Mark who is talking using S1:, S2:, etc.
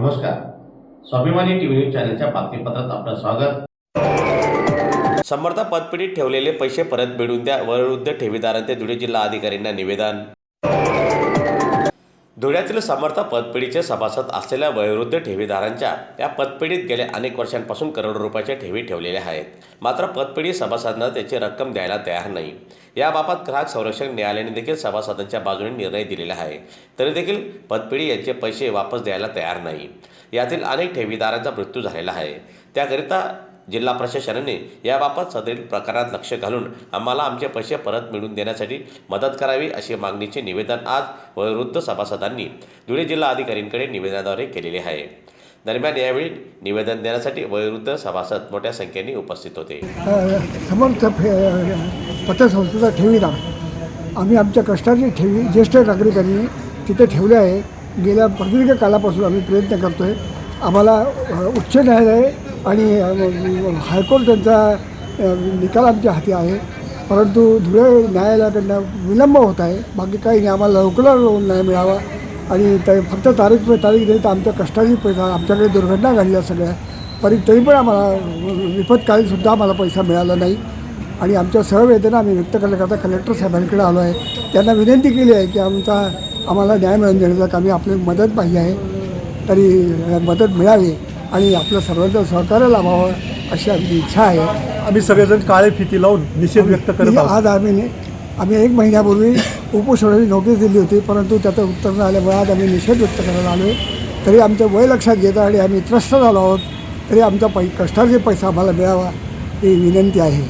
S1: नमस्कार. स्वाभिमानी TV news चॅनलच्या बातमीपत्रात आपलं स्वागत.
S2: समर्थ पतपेढीत ठेवलेले पैसे परत मिळवून द्या वयोवृद्ध ठेवीदारांचे धुळे जिल्हा अधिकाऱ्यांना निवेदन. धुळ्यातील समर्थ पतपेढीचे सभासद असलेल्या वयोवृद्ध ठेवीदारांच्या या पतपेढीत गेल्या अनेक वर्षांपासून करोडो रुपयाच्या ठेवी ठेवलेल्या आहेत. मात्र पतपेढी सभासदांना त्याची रक्कम द्यायला तयार नाही. याबाबत ग्राहक संरक्षण न्यायालयाने देखील सभासदांच्या बाजूने निर्णय दिलेला आहे. तरी देखील पतपेढी यांचे पैसे वापस द्यायला तयार नाही. यातील अनेक ठेवीदारांचा मृत्यू झालेला आहे. त्याकरिता जिल्हा प्रशासनाने याबाबत सदरील प्रकारात लक्ष घालून आम्हाला आमचे पैसे परत मिळवून देण्यासाठी मदत करावी अशी मागणीचे निवेदन आज वयोवृद्ध सभासदांनी धुळे जिल्हा अधिकाऱ्यांकडे निवेदनाद्वारे केलेले आहे. दरम्यान यावेळी निवेदन देण्यासाठी वयोवृद्ध सभासद मोठ्या संख्येने उपस्थित होते.
S3: समर्थ फे पतसंस्थेचा ठेवीदार. आम्ही आमच्या कष्टाची ठेवी ज्येष्ठ नागरिकांनी तिथे ठेवले आहे. गेल्या प्रदीर्घ कालापासून आम्ही प्रयत्न करतो आहे आम्हाला उच्च न्यायालय आणि हायकोर्ट त्यांचा निकाल आमच्या हाती आहे. परंतु धुळे न्यायालयाकडनं विलंब होत आहे. बाकी काही नाही आम्हाला लवकरात लवकर न्याय मिळावा. आणि ते फक्त तारीख पे तारीख देत तर आमच्या कष्टाची पैसा आमच्याकडे दुर्घटना घडल्या सगळ्या. परी तरी पण आम्हाला विपत्काळीसुद्धा आम्हाला पैसा मिळाला नाही. आणि आमच्या सहवेदना आम्ही व्यक्त करण्याकरता कलेक्टर साहेबांकडे आलो आहे. त्यांना विनंती केली आहे की आमचा आम्हाला न्याय मिळवून देण्याचा आम्ही आपली मदत पाहिजे आहे. तरी मदत मिळावी. आणि आपलं सर्वांचं सहकार्य लाभावं अशी आमची इच्छा आहे.
S4: आम्ही सगळेजण काळे फिती लावून निषेध व्यक्त करत आहोत.
S3: आज आम्ही आम्ही एक महिन्यापूर्वी उपोषणाची नोटीस दिली होती परंतु त्याचं उत्तर न आल्यामुळे आज आम्ही निषेध व्यक्त करायला आलो तरी आमचं वय लक्षात घेता आणि आम्ही त्रस्त झालो आहोत तरी आमचा पै कष्टाचे पैसा आम्हाला मिळावा ही विनंती आहे.